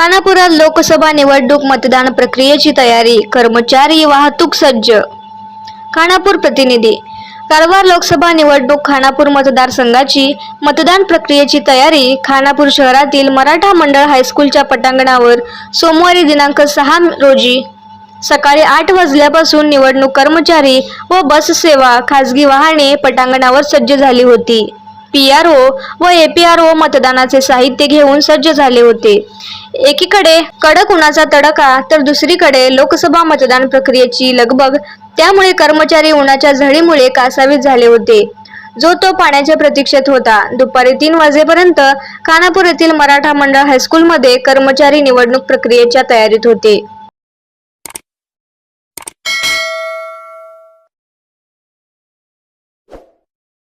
खानापुरात लोकसभा निवडणूक मतदान प्रक्रियेची तयारी कर्मचारी वाहतूक सज्ज. खानापूर प्रतिनिधी कारवार लोकसभा निवडणूक खानापूर मतदारसंघाची मतदान प्रक्रियेची तयारी खानापूर शहरातील मराठा मंडळ हायस्कूलच्या पटांगणावर सोमवारी दिनांक सहा रोजी सकाळी आठ वाजल्यापासून निवडणूक कर्मचारी व बस सेवा खासगी वाहने पटांगणावर सज्ज झाली होती. पीआरओ व एपीआरओ मतदानाचे साहित्य घेऊन सज्ज झाले होते. एकीकडे कडक उन्हाचा तडका तर दुसरीकडे लोकसभा मतदान प्रक्रियेची लगबग त्यामुळे कर्मचारी उन्हाच्या झळीमुळे कासावीस झाले होते. जो तो पाण्याच्या प्रतीक्षेत होता. दुपारी तीन वाजेपर्यंत खानापूर येथील मराठा मंडळ हायस्कूलमध्ये कर्मचारी निवडणूक प्रक्रियेच्या तयारीत होते.